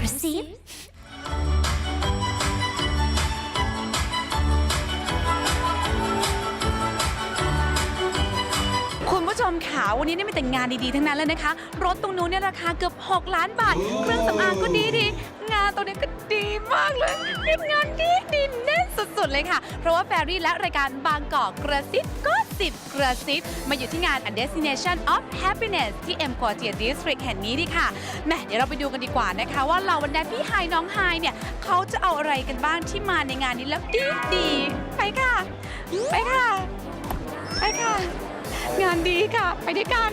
กระซิบคุณผู้ชมค่ะวันนี้เนี่ยมีแต่งานดีๆ ทั้งนั้นเลยนะคะ รถตรงนู้นเนี่ยราคาเกือบ 6 ล้านบาท เครื่องสำอางก็ดีดีงานตรงนี้ก็ดีมากเลยเป็นงานที่ดีแน่นสุดๆเลยค่ะ เพราะว่าแฟรรี่และรายการบางกอกกระซิบก็ สิบกระซิบมาอยู่ที่งาน A Destination of Happiness ที่ M Quartier District แห่งนี้ดีค่ะแหมเดี๋ยวเราไปดูกันดีกว่านะคะ ว่าเหล่าบรรดาพี่ไฮน้องไฮเนี่ยเขาจะเอาอะไรกันบ้างที่มาในงานนี้แล้วดีดีๆไปค่ะ ไปค่ะ ไปค่ะ งานดีค่ะ ไปด้วยกัน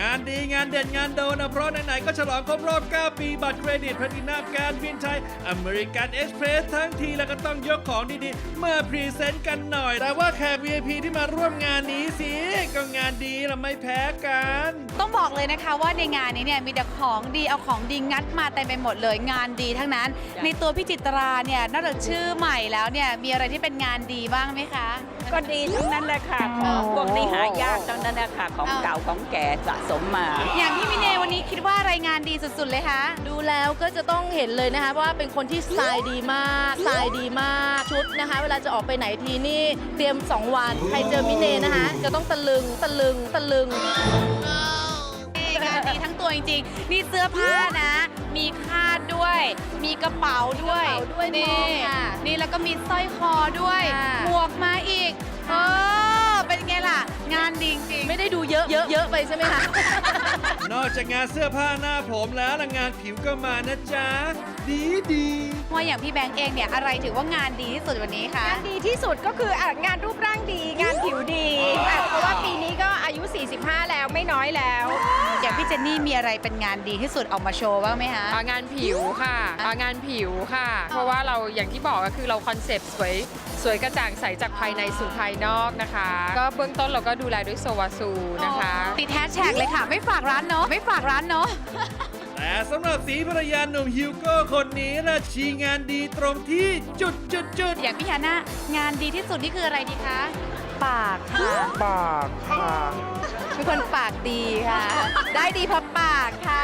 งานดีงานเด่นงานโดนนะเพราะไหน ๆ ก็ฉลองครบรอบ 9 ปีบัตรเครดิตแพลตินัมการบินไทยอเมริกันเอ็กซ์เพรสทั้งทีแล้วก็ต้องยกของดี ๆ มาพรีเซนต์กันหน่อย แต่ว่าแข VIP ที่มาร่วมงานนี้สิ ก็งานดีเราไม่แพ้กัน ต้องบอกเลยนะคะว่าในงานนี้เนี่ยมีแต่ของดีเอาของดีงัดมาเต็มไปหมดเลยงานดีทั้งนั้น ในตัวพี่จิตราเนี่ยนอกจากชื่อใหม่แล้วเนี่ยมีอะไรที่เป็นงานดีบ้างไหมคะ ก็ดีทั้งนั้นแหละค่ะของพวกนี้หายากทั้งนั้นแหละค่ะของเอาเก่าของแก่สะสมมา อย่างพี่มิเนวันนี้คิดว่าอะไรงานดีสุดๆเลยคะดูแล้วก็จะต้องเห็นเลยนะคะว่าเป็นคนที่สไตล์ดีมากสไตล์ดีมากชุดนะคะ เวลาจะออกไปไหนทีนี่เตรียม 2วัน ใครเจอมิเนนะคะ จะต้องตะลึงตะลึงตะลึง งานดีทั้งตัวจริงๆ นี่เสื้อผ้านะ มีคาดด้วย มีกระเป๋าด้วยมีกระเป๋าด้วยนี่มองค่ะนี่แล้วก็มีสร้อยคอด้วยค่ะ หมวกมาอีก เออ เป็นไงล่ะ งานดีจริงๆไม่ได้ดูเยอะเยอะเยอะไปใช่ไหมคะ นอกจากงานเสื้อผ้าหน้าผมแล้วละงานผิวก็มานะจ๊ะ ดีดีว่าอย่างพี่แบงค์เองเนี่ยอะไรถือว่างานดีที่สุดวันนี้คะงานดีที่สุดก็คืออะงานรูปร่างดี งานผิวดีอะเพราะว่าปีนี้ก็อายุ 45 แล้วไม่น้อยแล้วอย่าง พี่เจนนี่มีอะไรเป็นงานดีที่สุดเอามาโชว์บ้างไหมคะ อ่างานผิวค่ะอ่างานผิวค่ะ เพราะว่าเราอย่างที่บอกก็คือเราคอนเซปต์สวยสวยกระจ่างใสจากภายในสู่ภายนอกนะคะ ก็เบื้องต้นเราก็ดูแลด้วยโซวาซูนะคะ ติดแฮชแท็กเลยค่ะ ไม่ฝากร้านเนาะไม่ฝากร้านเนาะ แต่สำหรับสีภรรยาหนุ่มฮิวโก้คนนี้นะชีงานดีตรงที่จุดจุดจุดอย่างพี่ฮาน่างานดีที่สุดนี่คืออะไรดีคะ ปากค่ะ ปากค่ะ เป็นคนปากดีค่ะ ได้ดีเพราะปากค่ะ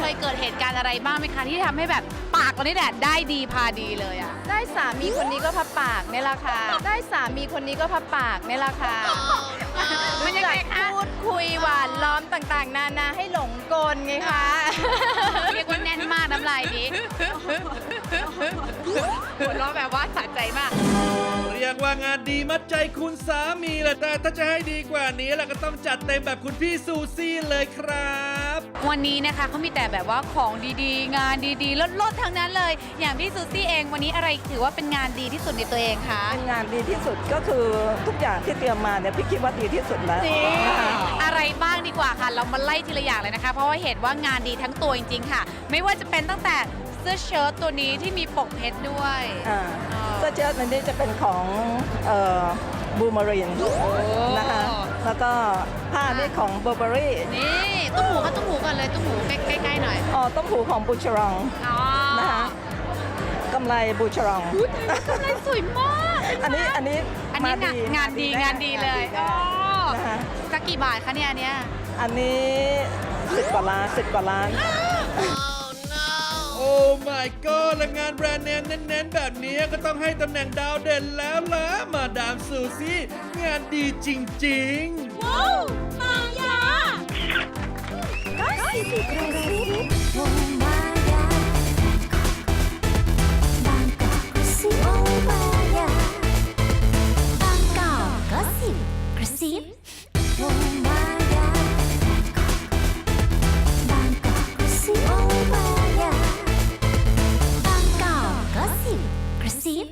เคยเกิดเหตุการณ์อะไรบ้างไหมคะที่ทำให้แบบปากเรานี่แหละได้ดีพาดีเลยอะได้สามีคนนี้ก็พับปากนี่แหละค่ะได้สามีคนนี้ก็พับปากนี่แหละค่ะมันยังไงคะพูดคุยหวานล้อมต่างๆ นานาให้หลงกลไงคะเรียกว่าแน่นมากน้ำลายนี้หัวเราะแบบว่าสะใจมากเรีย กว่างานดีมัดใจคุณสามีแหละแต่ถ้าจะให้ดีกว่านี้เราก็ต้องจัดเต็มแบบคุณพี่ซูซี่เลยครับ วันนี้นะคะเขามีแต่แบบว่าของดีๆ งานดีๆลดๆทั้งนั้นเลย อย่างพี่ซูซี่เองวันนี้อะไรถือว่าเป็นงานดีที่สุดในตัวเองคะงานดีที่สุดก็คือทุกอย่างที่เตรียมมาเนี่ยพี่คิดว่าดีที่สุดแล้วนะคะอะไรบ้างดีกว่าค่ะ เรามาไล่ทีละอย่างเลยนะคะ เพราะว่าเห็นว่างานดีทั้งตัวจริงๆค่ะ ไม่ว่าจะเป็นตั้งแต่เสื้อเชิ้ตตัวนี้ที่มีปกเพชรด้วย อ่า เสื้อเชิ้ตอันนี้จะเป็นของบูม a รินนะคะ แล้วก็ผ้านี่ของเบอร์เบอรี่นี่ตุ้มหูก็ตุ้มหูก่อนเลยตุ้มหูใกล้ใกล้ๆหน่อยอ๋อต้องผูของบูชรองอ๋อนะคะกำไรบูชรองกำไรสวยมาก อันนี้อันนี้อันนี้มงานดีงานดีเลยงานดีอ๋อนะคะสักกี่บาทคะเนี่ยอันเนี้ยอันนี้สิบกว่าล้านสิบกว่าล้านโอ้ my god และงานแบรนด์เนมเน้นๆ แบบนี้ก็ต้องให้ตำแหน่งดาวเด่นแล้วล่ะ มาดามซูซี่ งานดีจริงๆบ ซิบ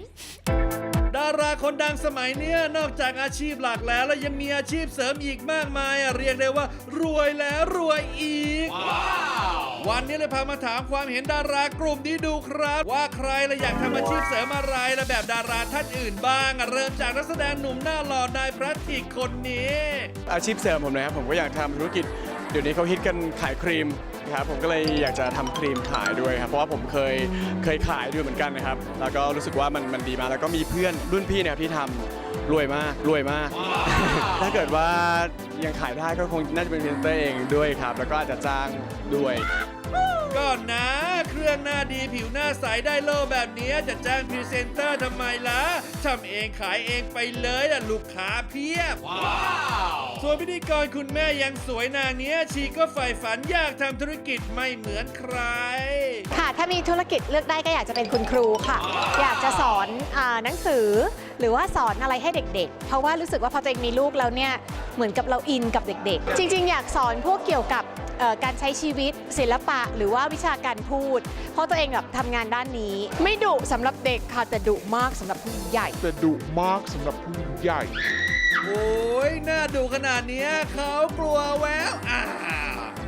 ดาราคนดังสมัยเนี้ยนอกจากอาชีพหลักแล้วแล้วยังมีอาชีพเสริมอีกมากมายอะเรียกได้ว่ารวยแล้วรวยอีก วันนี้เลยพามาถามความเห็นดารากลุ่มนี้ดูครับ ว่าใครละอยากทำอาชีพเสริมอะไรละแบบดาราท่านอื่นบ้างอะเริ่มจากนักแสดงหนุ่มหน้าหล่อนายพระติกคนนี้ อาชีพเสริมผมนะครับผมก็อยากทำธุรกิจ เดี๋ยวนี้เขาฮิตกันขายครีมนะ ครับผมก็เลยอยากจะทำครีมขายด้วยครับเพราะว่าผมเคยเคยขายด้วยเหมือนกันนะครับแล้วก็รู้สึกว่ามันมันดีมากแล้วก็มีเพื่อนรุ่นพี่เนี่ยที่ทำ รวยมากรวยมาก ถ้าเกิดว่ายังขายได้ก็คงน่าจะเป็นพรีเซนเตอร์เองด้วยครับ แล้วก็อาจจะจ้างด้วยก็นะ เครื่องหน้าดีผิวหน้าใสได้โล่แบบนี้จะจ้างพรีเซนเตอร์ทำไมล่ะทำเองขายเองไปเลยล่ะลูกค้าเพียบ ส่วนพิธีกรคุณแม่ยังสวยนางเนี้ย ชีก็ใฝ่ฝันอยากทำธุรกิจไม่เหมือนใคร ค่ะ ถ้ามีธุรกิจเลือกได้ก็อยากจะเป็นคุณครูค่ะ อยากจะสอนอาหนังสือ หรือว่าสอนอะไรให้เด็กๆ เพราะว่ารู้สึกว่าพอตัวเองมีลูกแล้วเนี่ยเหมือนกับเราอินกับเด็กๆ จริง ๆ อยากสอนพวกเกี่ยวกับเอ่อการใช้ชีวิตศิลปะหรือว่าวิชาการพูด เพราะตัวเองแบบทำงานด้านนี้ ไม่ดุสำหรับเด็กค่ะแต่ดุมากสำหรับผู้ใหญ่ แต่ดุมากสำหรับผู้ใหญ่ โอ้ยน่าดูขนาดเนี้ยเขากลัวแววอ่า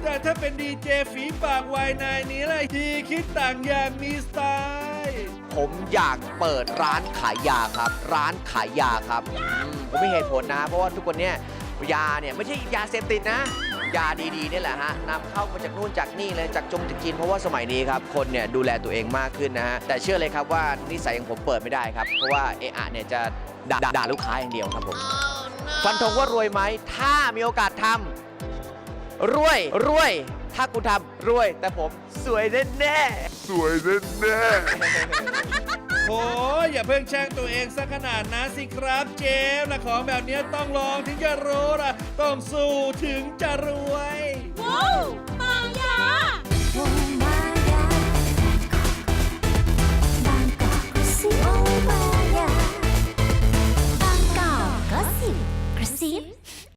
แต่ถ้าเป็นดีเจฝีปากไวน์นายนี้ล่ะทีคิดต่างอย่างมีสไตล์ ผมอยากเปิดร้านขายยาครับ ร้านขายยาครับอืมผมมีเหตุผลนะ เพราะว่าทุกคนเนี่ยยาเนี่ยไม่ใช่ยาเสพติดนะ ยาดีๆนี่แหละฮะนำเข้ามาจากนู่นจากนี่เลยจากจงจากจีนเพราะว่าสมัยนี้ครับคนเนี่ยดูแลตัวเองมากขึ้นนะฮะแต่เชื่อเลยครับว่านิสัยของผมเปิดไม่ได้ครับ เพราะว่าเอะอะเนี่ยจะด่าด่าลูกค้าอย่างเดียวครับผม ฟันธงว่ารวยไหม ถ้ามีโอกาสทำรวย รวย ถ้ากูทำรวย แต่ผมสวยแน่ๆสวยแน่โอ้ยอย่าเพิ่งแช่งตัวเองซะขนาดนั้นสิครับเจมส์นะของแบบเนี้ยต้องลองถึงจะรู้ล่ะ ต้องสู้ถึงจะรู้